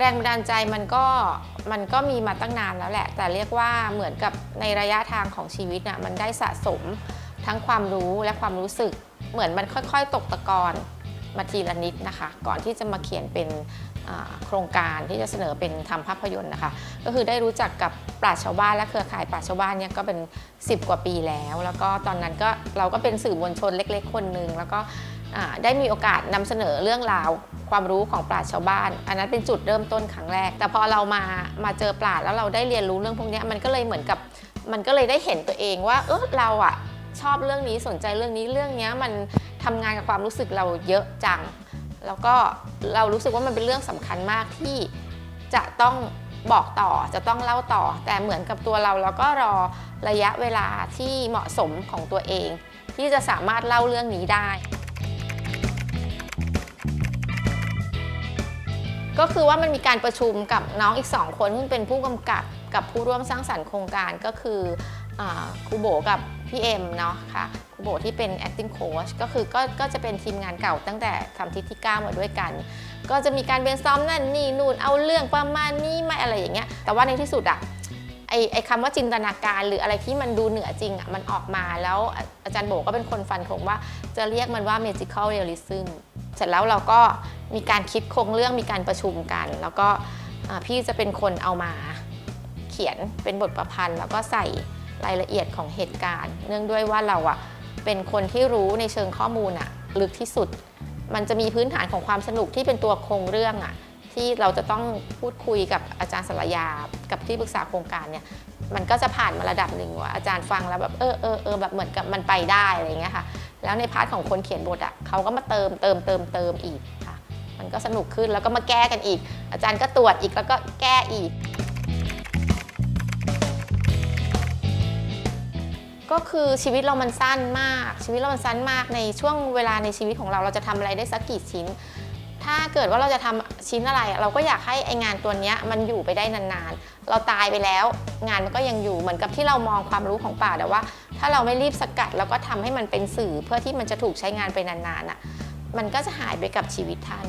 แรงบันดาลใจมันก็มันก็มีมาตั้งนานแล้วแหละ แต่เรียกว่าเหมือนกับในระยะทางของชีวิตน่ะมันได้สะสมทั้งความรู้และความรู้สึก เหมือนมันค่อยๆ ตกตะกอนมาทีละนิดนะคะ ก่อนที่จะมาเขียนเป็นโครงการที่จะเสนอเป็นทำภาพยนตร์นะคะ ก็คือได้รู้จักกับปราชชาวบ้านและเครือข่ายปราชชาวบ้านเนี่ยก็เป็น 10 กว่าปีแล้ว แล้วก็ตอนนั้นก็เราก็เป็นสื่อมวลชนเล็ก ๆ คนหนึ่งแล้วก็ได้มีโอกาสนำเสนอเรื่องราว ความรู้ของปราชญ์ชาวบ้าน อันนั้นเป็นจุดเริ่มต้นครั้งแรก แต่พอเรามามาเจอปราชญ์แล้วเราได้เรียนรู้เรื่องพวกนี้มันก็เลยเหมือนกับมันก็เลยได้เห็นตัวเองว่า เออเราอะชอบเรื่องนี้สนใจเรื่องนี้เรื่องนี้มันทำงานกับความรู้สึกเราเยอะจัง แล้วก็เรารู้สึกว่ามันเป็นเรื่องสำคัญมากที่จะต้องบอกต่อจะต้องเล่าต่อ แต่เหมือนกับตัวเราเราก็รอระยะเวลาที่เหมาะสมของตัวเอง ที่จะสามารถเล่าเรื่องนี้ได้ ก็คือว่ามันมีการประชุมกับน้องอีกสองคนซึ่งเป็นผู้กำกับกับผู้ร่วมสร้างสรรค์โครงการก็คือครูโบกับพี่เอ็มเนาะค่ะครูโบที่เป็น acting coach ก็คือก็ก็จะเป็นทีมงานเก่าตั้งแต่ทำทิศที่ 9 มาด้วยกัน ก็จะมีการเบนซ้อมนั่นนี่นู่นเอาเรื่องประมาณนี้มาอะไรอย่างเงี้ยแต่ว่าในที่สุดอะไอไอคำว่าจินตนาการหรืออะไรที่มันดูเหนือจริงอะมันออกมาแล้วอาอาจารย์โบก็เป็นคนฟันธงว่าจะเรียกมันว่า magical realism เสร็จแล้วเราก็ มีการคิดโครงเรื่องมีการประชุมกัน แล้วก็พี่จะเป็นคนเอามาเขียนเป็นบทประพันธ์ แล้วก็ใส่รายละเอียดของเหตุการณ์ เนื่องด้วยว่าเราอะเป็นคนที่รู้ในเชิงข้อมูลอะลึกที่สุด มันจะมีพื้นฐานของความสนุกที่เป็นตัวโครงเรื่องอะที่เราจะต้องพูดคุยกับอาจารย์สรยา กับที่ปรึกษาโครงการเนี่ยมันก็จะผ่านมาระดับหนึ่งว่าอาจารย์ฟังแล้วแบบเออเออเออแบบเหมือนกับมันไปได้อะไรเงี้ยค่ะ แล้วในพาร์ทของคนเขียนบทอะเขาก็มาเติมเติมเติมเติมอีก มันก็สนุกขึ้นแล้วก็มาแก้กันอีก อาจารย์ก็ตรวจอีกแล้วก็แก้อีก ก็คือชีวิตเรามันสั้นมาก ชีวิตเรามันสั้นมากในช่วงเวลาในชีวิตของเราเราจะทำอะไรได้สักกี่ชิ้น ถ้าเกิดว่าเราจะทำชิ้นอะไร เราก็อยากให้ไองานตัวนี้มันอยู่ไปได้นานๆ เราตายไปแล้ว งานมันก็ยังอยู่เหมือนกับที่เรามองความรู้ของป่าแต่ว่า ถ้าเราไม่รีบสกัดแล้วก็ทำให้มันเป็นสื่อเพื่อที่มันจะถูกใช้งานไปนานๆอะมันก็จะหายไปกับชีวิตท่าน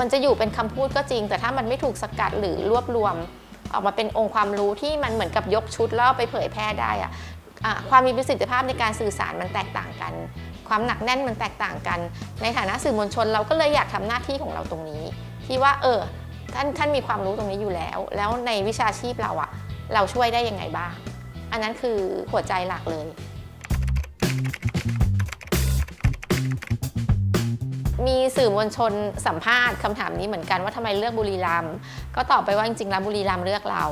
มันจะอยู่เป็นคำพูดก็จริง แต่ถ้ามันไม่ถูกสกัดหรือรวบรวม ออกมาเป็นองค์ความรู้ที่มันเหมือนกับยกชุดแล้วเอาไปเผยแพร่ได้อะอะความมีประสิทธิภาพในการสื่อสารมันแตกต่างกัน ความหนักแน่นมันแตกต่างกัน ในฐานะสื่อมวลชนเราก็เลยอยากทำหน้าที่ของเราตรงนี้ ที่ว่าเออท่านท่านมีความรู้ตรงนี้อยู่แล้ว แล้วในวิชาชีพเราอะเราช่วยได้ยังไงบ้าง อันนั้นคือหัวใจหลักเลย มีสื่อมวลชนสัมภาษณ์คำถามนี้เหมือนกันว่าทำไมเลือกบุรีรัมย์ก็ตอบไปว่าจริงๆแล้วบุรีรัมย์เลือกเรา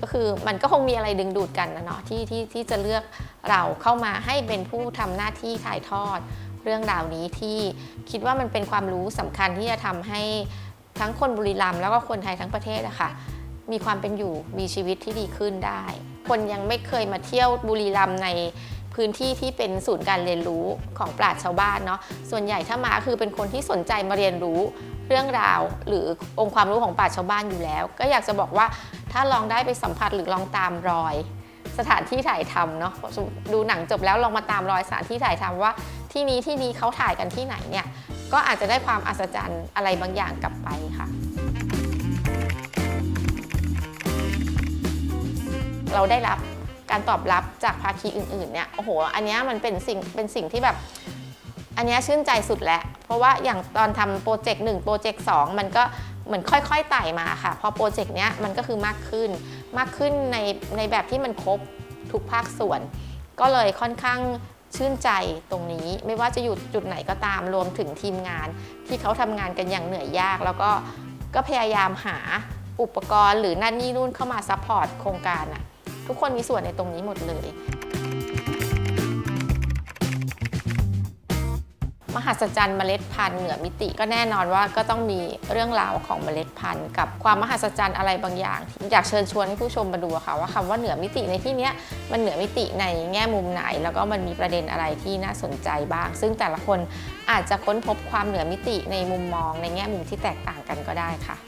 ก็คือมันก็คงมีอะไรดึงดูดกันนะเนาะที่ที่ที่จะเลือกเราเข้ามาให้เป็นผู้ทำหน้าที่ถ่ายทอดเรื่องราวนี้ที่คิดว่ามันเป็นความรู้สำคัญที่จะทำให้ทั้งคนบุรีรัมย์แล้วก็คนไทยทั้งประเทศอะค่ะมีความเป็นอยู่มีชีวิตที่ดีขึ้นได้ คนยังไม่เคยมาเที่ยวบุรีรัมย์ใน พื้นที่ที่เป็นศูนย์การเรียนรู้ของปราชญ์ชาวบ้านเนาะส่วนใหญ่ถ้ามาคือเป็นคนที่สนใจมาเรียนรู้เรื่องราว หรือองค์ความรู้ของปราชญ์ชาวบ้านอยู่แล้ว ก็อยากจะบอกว่าถ้าลองได้ไปสัมผัสหรือลองตามรอย สถานที่ถ่ายทำเนาะดูหนังจบแล้วลองมาตามรอยสถานที่ถ่ายทำว่า ที่นี้ที่นี้เขาถ่ายกันที่ไหนเนี่ยก็อาจจะได้ความอัศจรรย์อะไรบางอย่างกลับไปค่ะเราได้รับ การตอบรับจากภาคีอื่นๆเนี่ยโอ้โห อันนี้มันเป็นสิ่งเป็นสิ่งที่แบบ อันนี้ชื่นใจสุดแล้ว เพราะว่าอย่างตอนทำโปรเจกต์หนึ่งโปรเจกต์สองมันก็เหมือนค่อยๆไต่มาค่ะ พอโปรเจกต์เนี้ยมันก็คือมากขึ้นมากขึ้นในในแบบที่มันครบทุกภาคส่วน ก็เลยค่อนข้างชื่นใจตรงนี้ไม่ว่าจะอยู่จุดไหนก็ตามรวมถึงทีมงาน ที่เขาทำงานกันอย่างเหนื่อยยาก แล้วก็ก็พยายามหาอุปกรณ์หรือนั่นนี่นู่นเข้ามาซัพพอร์ตโครงการอะ ทุกคนมีส่วนในตรงนี้หมดเลย มหัศจรรย์เมล็ดพันธุ์เหนือมิติก็แน่นอนว่าก็ต้องมีเรื่องราวของเมล็ดพันธุ์ กับความมหัศจรรย์อะไรบางอย่าง อยากเชิญชวนให้ผู้ชมมาดูค่ะว่าคำว่าเหนือมิติในที่นี้มันเหนือมิติในแง่มุมไหน แล้วก็มันมีประเด็นอะไรที่น่าสนใจบ้าง ซึ่งแต่ละคนอาจจะค้นพบความเหนือมิติในมุมมอง ในแง่มุมที่แตกต่างกันก็ได้ค่ะ